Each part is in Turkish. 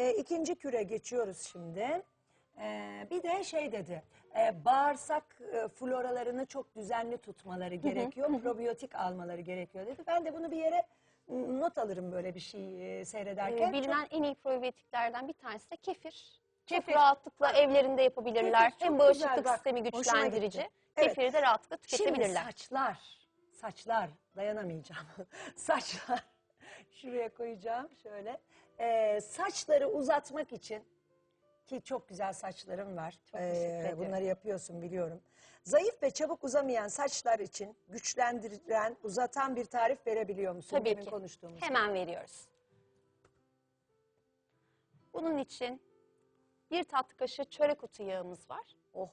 E, ikinci küre geçiyoruz şimdi. E, bir de şey dedi, e, bağırsak e, floralarını çok düzenli tutmaları gerekiyor, probiyotik almaları gerekiyor dedi. Ben de bunu bir yere m, not alırım böyle bir şey e, seyrederken. Ee, bilinen en iyi probiyotiklerden bir tanesi de kefir. Çok Kefir. rahatlıkla evlerinde yapabilirler. Kefir çok Hem güzel, bağışıklık bak. sistemi Hoşuma güçlendirici. gitti. Evet. Kefiri de rahatlıkla Şimdi tüketebilirler. saçlar, saçlar dayanamayacağım. saçlar, şuraya koyacağım şöyle. Ee, saçları uzatmak için ki çok güzel saçlarım var. Çok teşekkür Ee, ediyorum. bunları yapıyorsun biliyorum. Zayıf ve çabuk uzamayan saçlar için güçlendiren, uzatan bir tarif verebiliyor musun? Tabii Demin ki. konuştuğumuz. Hemen veriyoruz. Bunun için bir tatlı kaşığı çörek otu yağımız var. Oh.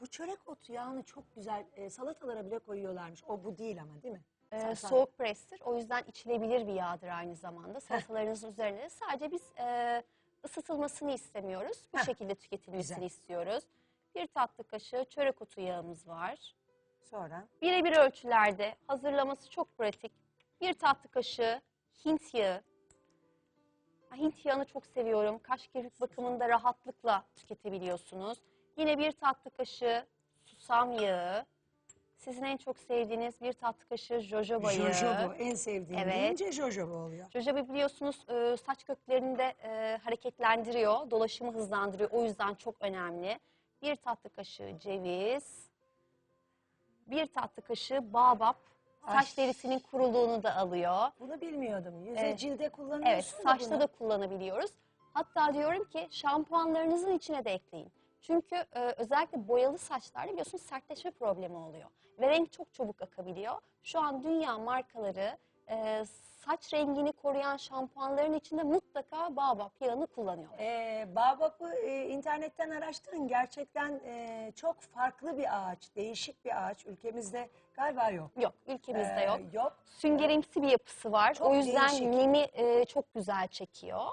Bu çörek otu yağını çok güzel e, salatalara bile koyuyorlarmış. O bu değil ama değil mi? Ee, soğuk prestir. O yüzden içilebilir bir yağdır aynı zamanda. Salatalarınızın üzerine de sadece biz e, ısıtılmasını istemiyoruz. Bu Heh, şekilde tüketilmesini güzel. istiyoruz. Bir tatlı kaşığı çörek otu yağımız var. Sonra Birebir ölçülerde hazırlaması çok pratik. Bir tatlı kaşığı Hint yağı. Ha, Hint yağını çok seviyorum. Kaş kirpik bakımında rahatlıkla tüketebiliyorsunuz. Yine bir tatlı kaşığı susam yağı. Sizin en çok sevdiğiniz bir tatlı kaşığı jojoba yağı. jojoba en sevdiğim Evet. deyince jojoba oluyor. Jojoba biliyorsunuz e, saç köklerini de e, hareketlendiriyor, dolaşımı hızlandırıyor. O yüzden çok önemli. Bir tatlı kaşığı ceviz, bir tatlı kaşığı babap. Saç derisinin kuruluğunu da alıyor. Bunu bilmiyordum. Yüze Evet. cilde kullanıyorsun Evet, da saçta bunu. da kullanabiliyoruz. Hatta diyorum ki şampuanlarınızın içine de ekleyin. Çünkü e, özellikle boyalı saçlarda biliyorsunuz sertleşme problemi oluyor. Ve renk çok çabuk akabiliyor. Şu an dünya markaları e, saç rengini koruyan şampuanların içinde mutlaka baobab yağını kullanıyor. Ee, Baobab'ı e, internetten araştırın. Gerçekten e, çok farklı bir ağaç, değişik bir ağaç. Ülkemizde galiba yok. Yok, ülkemizde Ee, yok. Yok. Süngerimsi bir yapısı var. Çok o yüzden değişik. nemi e, çok güzel çekiyor.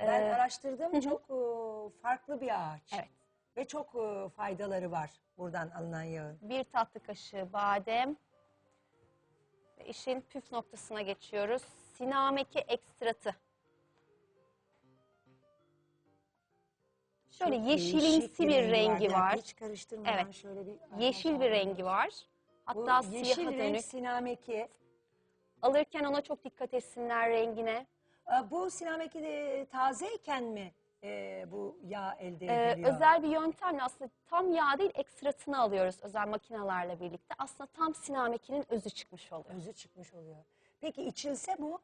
Ben Ee, araştırdım. Çok e, farklı bir ağaç. Evet. Ve çok e, faydaları var buradan alınan yağın. bir tatlı kaşığı badem ve işin püf noktasına geçiyoruz. Sinameki ekstratı. Şöyle Çok yeşilimsi değişik bir rengi var. Hiç karıştırmadan Evet. şöyle bir... Yeşil bir rengi var. Bu Hatta yeşil siyaha renk dönük. sinameki. Alırken ona çok dikkat etsinler rengine. Aa, Bu sinameki de tazeyken mi e, bu yağ elde Ee, ediliyor? özel bir yöntemle aslında tam yağ değil ekstratını alıyoruz özel makinelerle birlikte. Aslında tam sinamekinin özü çıkmış oluyor. Özü çıkmış oluyor. Peki içilse bu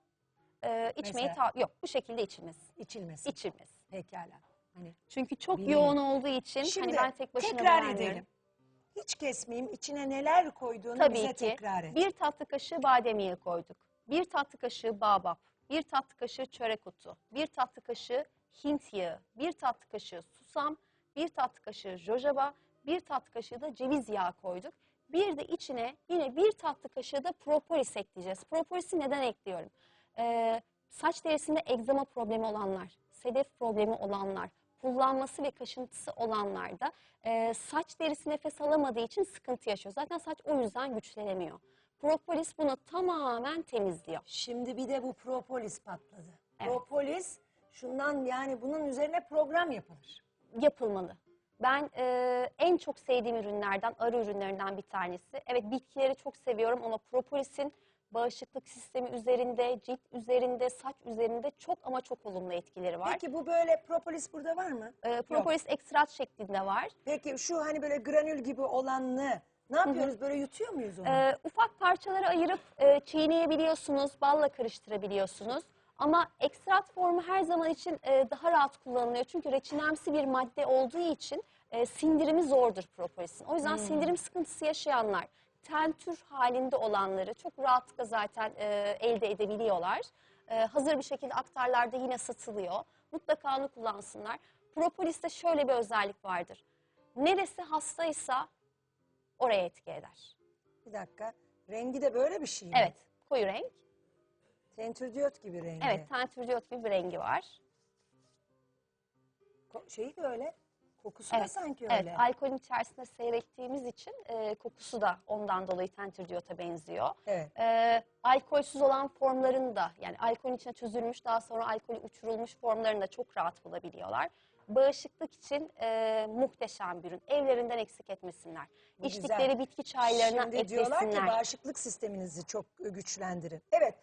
Ee, içmeyi Mesela? ta- yok bu şekilde içilmez. içilmesin. İçilmez. Pekala. Hani Çünkü çok Bilmiyorum. yoğun olduğu için Şimdi hani ben tek başına tekrar vermiyorum. edelim. Hiç kesmeyeyim. İçine neler koyduğunu Tabii bize ki. tekrar et. Bir tatlı kaşığı badem yağı koyduk. Bir tatlı kaşığı babap. Bir tatlı kaşığı çörek otu. Bir tatlı kaşığı Hint yağı. Bir tatlı kaşığı susam. Bir tatlı kaşığı jojoba. Bir tatlı kaşığı da ceviz yağı koyduk. Bir de içine yine bir tatlı kaşığı da propolis ekleyeceğiz. Propolisi neden ekliyorum? Ee, saç derisinde egzama problemi olanlar, sedef problemi olanlar, pullanması ve kaşıntısı olanlarda e, saç derisi nefes alamadığı için sıkıntı yaşıyor. Zaten saç o yüzden güçlenemiyor. Propolis bunu tamamen temizliyor. Şimdi bir de bu propolis patladı. Evet. Propolis şundan yani bunun üzerine program yapılır. Yapılmalı. Ben e, en çok sevdiğim ürünlerden, arı ürünlerinden bir tanesi. Evet bitkileri çok seviyorum ama propolisin bağışıklık sistemi üzerinde, cilt üzerinde, saç üzerinde çok ama çok olumlu etkileri var. Peki bu böyle propolis burada var mı? E, propolis ekstrat şeklinde var. Peki şu hani böyle granül gibi olanını ne yapıyoruz? Böyle yutuyor muyuz onu? Ee, ufak parçalara ayırıp e, çiğneyebiliyorsunuz, balla karıştırabiliyorsunuz. Ama ekstrat formu her zaman için e, daha rahat kullanılıyor. Çünkü reçinemsi bir madde olduğu için e, sindirimi zordur propolisin. O yüzden sindirim sıkıntısı yaşayanlar, tentür halinde olanları çok rahatlıkla zaten e, elde edebiliyorlar. E, hazır bir şekilde aktarlarda yine satılıyor. Mutlaka onu kullansınlar. Propoliste şöyle bir özellik vardır. Neresi hastaysa oraya etki eder. Bir dakika. Rengi de böyle bir şey mi? Evet, koyu renk. Tentürdiyot gibi rengi. Evet, tentürdiyot gibi bir rengi var. Ko- şeyi de öyle. Kokusu da Evet, sanki evet, öyle. alkolün içerisinde seyrettiğimiz için e, kokusu da ondan dolayı tentürdiyota benziyor. Evet. E, alkolsüz olan formlarını da yani alkolün içine çözülmüş daha sonra alkolü uçurulmuş formlarını da çok rahat bulabiliyorlar. Bağışıklık için e, muhteşem bir ürün. Evlerinden eksik etmesinler. Bu İçtikleri güzel. bitki çaylarına Şimdi diyorlar ki eklesinler. bağışıklık sisteminizi çok güçlendirin. Evet